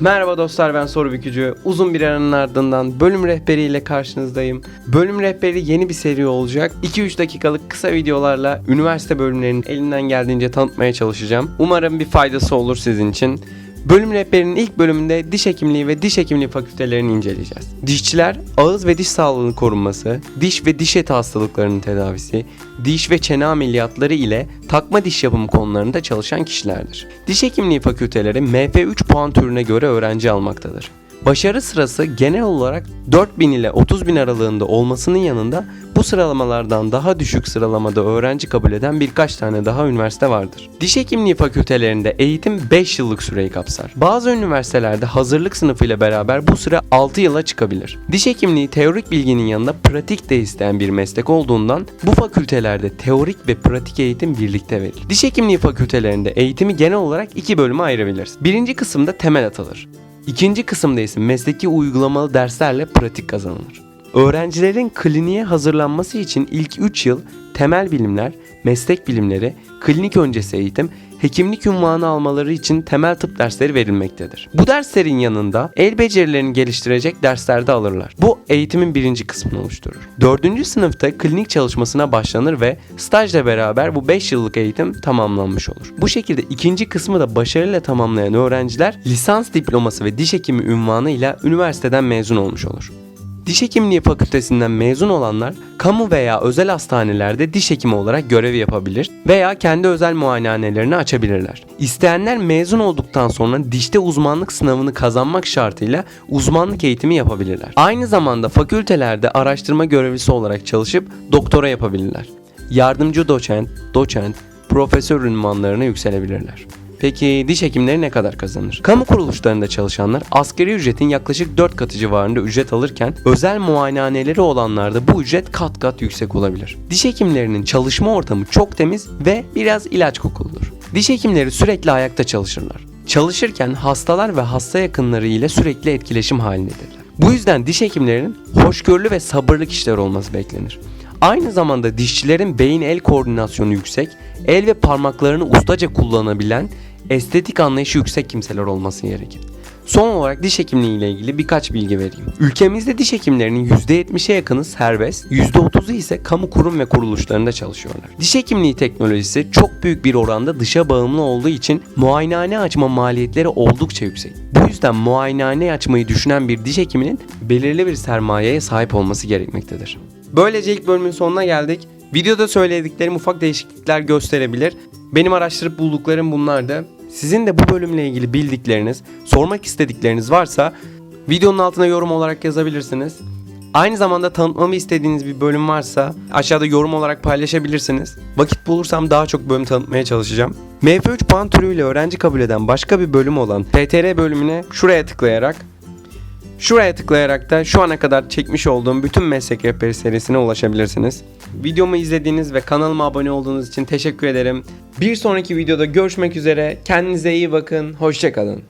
Merhaba dostlar ben Soru Bükücü. Uzun bir aranın ardından bölüm rehberiyle karşınızdayım. Bölüm rehberi yeni bir seri olacak. 2-3 dakikalık kısa videolarla üniversite bölümlerinin elinden geldiğince tanıtmaya çalışacağım. Umarım bir faydası olur sizin için. Bölüm rehberinin ilk bölümünde diş hekimliği ve diş hekimliği fakültelerini inceleyeceğiz. Dişçiler ağız ve diş sağlığının korunması, diş ve diş eti hastalıklarının tedavisi, diş ve çene ameliyatları ile takma diş yapımı konularında çalışan kişilerdir. Diş hekimliği fakülteleri MF3 puan türüne göre öğrenci almaktadır. Başarı sırası genel olarak 4000 ile 30 bin aralığında olmasının yanında bu sıralamalardan daha düşük sıralamada öğrenci kabul eden birkaç tane daha üniversite vardır. Diş hekimliği fakültelerinde eğitim 5 yıllık süreyi kapsar. Bazı üniversitelerde hazırlık sınıfı ile beraber bu süre 6 yıla çıkabilir. Diş hekimliği teorik bilginin yanında pratik de isteyen bir meslek olduğundan bu fakültelerde teorik ve pratik eğitim birlikte verilir. Diş hekimliği fakültelerinde eğitimi genel olarak iki bölüme ayırabiliriz. Birinci kısımda temel atılır. İkinci kısımda ise mesleki uygulamalı derslerle pratik kazanılır. Öğrencilerin kliniğe hazırlanması için ilk 3 yıl temel bilimler, meslek bilimleri, klinik öncesi eğitim, hekimlik unvanı almaları için temel tıp dersleri verilmektedir. Bu derslerin yanında el becerilerini geliştirecek dersler de alırlar. Bu eğitimin birinci kısmını oluşturur. Dördüncü sınıfta klinik çalışmasına başlanır ve stajla beraber bu 5 yıllık eğitim tamamlanmış olur. Bu şekilde ikinci kısmı da başarıyla tamamlayan öğrenciler lisans diploması ve diş hekimi unvanı ile üniversiteden mezun olmuş olur. Diş hekimliği fakültesinden mezun olanlar kamu veya özel hastanelerde diş hekimi olarak görev yapabilir veya kendi özel muayenehanelerini açabilirler. İsteyenler mezun olduktan sonra dişte uzmanlık sınavını kazanmak şartıyla uzmanlık eğitimi yapabilirler. Aynı zamanda fakültelerde araştırma görevlisi olarak çalışıp doktora yapabilirler. Yardımcı doçent, doçent, profesör ünvanlarına yükselebilirler. Peki diş hekimleri ne kadar kazanır? Kamu kuruluşlarında çalışanlar asgari ücretin yaklaşık 4 katı civarında ücret alırken özel muayenehaneleri olanlarda bu ücret kat kat yüksek olabilir. Diş hekimlerinin çalışma ortamı çok temiz ve biraz ilaç kokuludur. Diş hekimleri sürekli ayakta çalışırlar. Çalışırken hastalar ve hasta yakınları ile sürekli etkileşim halindedirler. Bu yüzden diş hekimlerinin hoşgörülü ve sabırlı kişiler olması beklenir. Aynı zamanda dişçilerin beyin el koordinasyonu yüksek, el ve parmaklarını ustaca kullanabilen, estetik anlayışı yüksek kimseler olması gerekir. Son olarak diş hekimliği ile ilgili birkaç bilgi vereyim. Ülkemizde diş hekimlerinin %70'e yakını serbest, %30'u ise kamu kurum ve kuruluşlarında çalışıyorlar. Diş hekimliği teknolojisi çok büyük bir oranda dışa bağımlı olduğu için muayenehane açma maliyetleri oldukça yüksek. Bu yüzden muayenehane açmayı düşünen bir diş hekiminin belirli bir sermayeye sahip olması gerekmektedir. Böylece ilk bölümün sonuna geldik. Videoda söylediklerim ufak değişiklikler gösterebilir. Benim araştırıp bulduklarım bunlardı. Sizin de bu bölümle ilgili bildikleriniz, sormak istedikleriniz varsa videonun altına yorum olarak yazabilirsiniz. Aynı zamanda tanıtmamı istediğiniz bir bölüm varsa aşağıda yorum olarak paylaşabilirsiniz. Vakit bulursam daha çok bölüm tanıtmaya çalışacağım. MF3 puan türüyle öğrenci kabul eden başka bir bölüm olan TTR bölümüne şuraya tıklayarak Şuraya tıklayarak da şu ana kadar çekmiş olduğum bütün meslek rehberi serisine ulaşabilirsiniz. Videomu izlediğiniz ve kanalıma abone olduğunuz için teşekkür ederim. Bir sonraki videoda görüşmek üzere. Kendinize iyi bakın. Hoşçakalın.